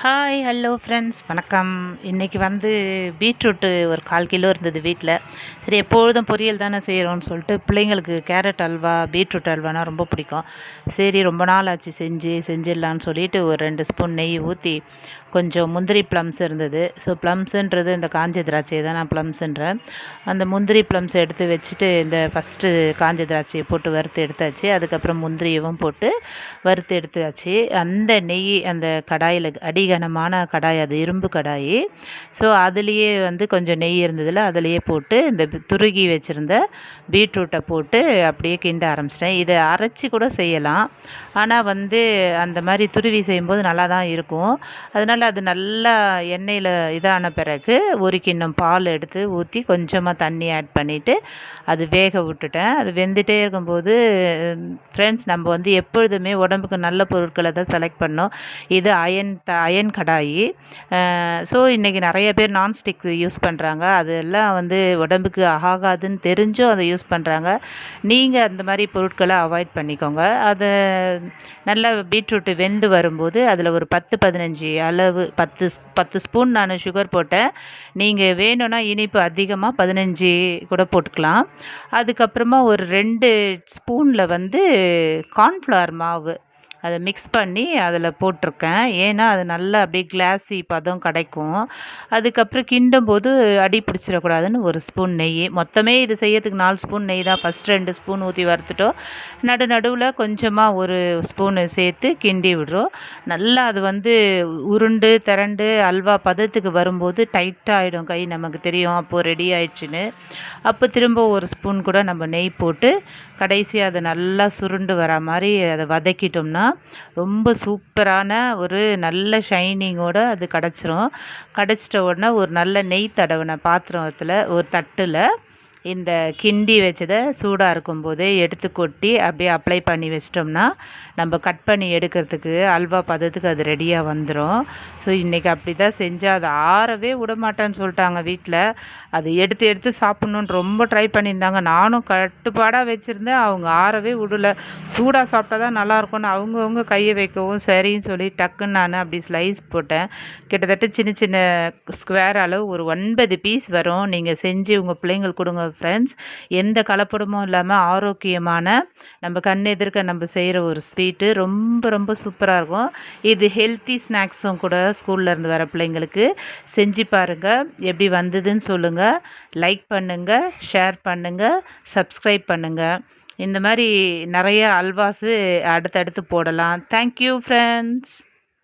Hi hello friends வணக்கம். இன்றைக்கி வந்து பீட்ரூட்டு ஒரு கால் கிலோ இருந்தது வீட்டில் சரி எப்பொழுதும் பொரியல் தானே செய்கிறோன்னு சொல்லிட்டு பிள்ளைங்களுக்கு கேரட் அல்வா பீட்ரூட் அல்வானா ரொம்ப பிடிக்கும். சரி ரொம்ப நாள் ஆச்சு செஞ்சு செஞ்சிடலான்னு சொல்லிட்டு ஒரு ரெண்டு ஸ்பூன் நெய் ஊற்றி கொஞ்சம் முந்திரி ப்ளம்ஸ் இருந்தது. ஸோ ப்ளம்ஸுன்றது இந்த காஞ்ச திராட்சை தான் நான் ப்ளம்ஸுன்றேன் அந்த முந்திரி ப்ளம்ஸ் எடுத்து வச்சுட்டு இந்த ஃபஸ்ட்டு காஞ்ச திராட்சையை போட்டு வறுத்து எடுத்தாச்சு. அதுக்கப்புறம் முந்திரியவும் போட்டு வறுத்து எடுத்தாச்சு. அந்த நெய் அந்த கடாயில் அடி அடிகனமான கடாய் அது இரும்பு கடாய். ஸோ அதுலேயே வந்து கொஞ்சம் நெய் இருந்ததில் அதுலேயே போட்டு இந்த துருகி வச்சுருந்த பீட்ரூட்டை போட்டு அப்படியே கிண்ட ஆரம்பிச்சிட்டேன். இதை அரைச்சி கூட செய்யலாம். ஆனால் வந்து அந்த மாதிரி துருவி செய்யும்போது நல்லா தான் இருக்கும். அதனால் அது நல்லா எண்ணெயில் இதான பிறகு ஒரு கிண்ணம் பால் எடுத்து ஊற்றி கொஞ்சமாக தண்ணி ஆட் பண்ணிவிட்டு அது வேக விட்டுட்டேன். அது வெந்துகிட்டே இருக்கும்போது ஃப்ரெண்ட்ஸ் நம்ம வந்து எப்பொழுதுமே உடம்புக்கு நல்ல பொருட்களை தான் செலக்ட் பண்ணோம். இது அயன் த அயன் கடாயி. ஸோ இன்றைக்கி நிறைய பேர் நான்ஸ்டிக் யூஸ் பண்ணுறாங்க அதெல்லாம் வந்து உடம்புக்கு ஆகாதுன்னு தெரிஞ்சும் அதை யூஸ் பண்ணுறாங்க நீங்கள் அந்த மாதிரி பொருட்களை அவாய்ட் பண்ணிக்கோங்க. அதை நல்லா பீட்ரூட்டு வெந்து வரும்போது அதில் ஒரு பத்து பதினஞ்சு அளவு அளவு பத்து பத்து ஸ்பூன் நான் சுகர் போட்டேன். நீங்கள் வேணும்னா இனிப்பு அதிகமாக பதினஞ்சு கூட போட்டுக்கலாம். அதுக்கப்புறமா ஒரு ரெண்டு ஸ்பூனில் வந்து கார்ன்ஃப்ளவர் மாவு அதை மிக்ஸ் பண்ணி அதில் போட்டிருக்கேன். ஏன்னா அது நல்லா அப்படியே கிளாஸி பதம் கிடைக்கும். அதுக்கப்புறம் கிண்டும் போது அடி பிடிச்சிடக்கூடாதுன்னு ஒரு ஸ்பூன் நெய். மொத்தமே இது செய்யறதுக்கு நாலு ஸ்பூன் நெய் தான். ஃபஸ்ட் ரெண்டு ஸ்பூன் ஊற்றி வறுத்துட்டோம். நடு நடுவில் கொஞ்சமாக ஒரு ஸ்பூனு சேர்த்து கிண்டி விடுறோம். நல்லா அது வந்து உருண்டு திரண்டு அல்வா பதத்துக்கு வரும்போது டைட்டாகிடும் கை. நமக்கு தெரியும் அப்போது ரெடி ஆயிடுச்சுன்னு. அப்போ திரும்ப ஒரு ஸ்பூன் கூட நம்ம நெய் போட்டு கடைசியாக அதை நல்லா சுருண்டு வர மாதிரி அதை வதக்கிட்டோம்னா ரொம்ப சூப்பரான ஒரு நல்ல ஷைனிங்கோடு அது கிடச்சிரும். கிடச்சிட்ட உடனே ஒரு நல்ல நெய் தடவின பாத்திரத்தில் ஒரு தட்டில் இந்த கிண்டி வச்சதை சூடாக இருக்கும்போதே எடுத்து கொட்டி அப்படியே அப்ளை பண்ணி வச்சிட்டோம்னா நம்ம கட் பண்ணி எடுக்கிறதுக்கு அல்வா பதத்துக்கு அது ரெடியாக வந்துடும் ஸோ இன்றைக்கி அப்படி தான் செஞ்சால் அதை ஆறவே விட மாட்டேன்னு சொல்லிட்டாங்க வீட்டில் அது எடுத்து எடுத்து சாப்பிட்ணுன்னு ரொம்ப ட்ரை பண்ணியிருந்தாங்க. நானும் கட்டுப்பாடாக வச்சுருந்தேன். அவங்க ஆறவே விடல. சூடாக சாப்பிட்டா தான் நல்லாயிருக்கும்னு அவங்கவுங்க கையை வைக்கவும் சரின்னு சொல்லி டக்குன்னு நான் அப்படி ஸ்லைஸ் போட்டேன். கிட்டத்தட்ட சின்ன சின்ன ஸ்கொயர் அளவு ஒரு ஒன்பது பீஸ் வரும். நீங்கள் செஞ்சு உங்கள் பிள்ளைங்களுக்கு கொடுங்க. ஃப்ரெண்ட்ஸ் எந்த கலப்படமும் இல்லாமல் ஆரோக்கியமான நம்ம கண் எதிர்க்க நம்ம செய்கிற ஒரு ஸ்வீட்டு ரொம்ப ரொம்ப சூப்பராக இருக்கும். இது ஹெல்த்தி ஸ்நாக்ஸும் கூட ஸ்கூல்லேருந்து வர பிள்ளைங்களுக்கு செஞ்சு பாருங்கள் எப்படி வந்ததுன்னு சொல்லுங்கள் லைக் பண்ணுங்கள் ஷேர் பண்ணுங்கள் சப்ஸ்கிரைப் பண்ணுங்கள் இந்த மாதிரி நிறைய அல்வாஸு அடுத்தடுத்து போடலாம். Thank you friends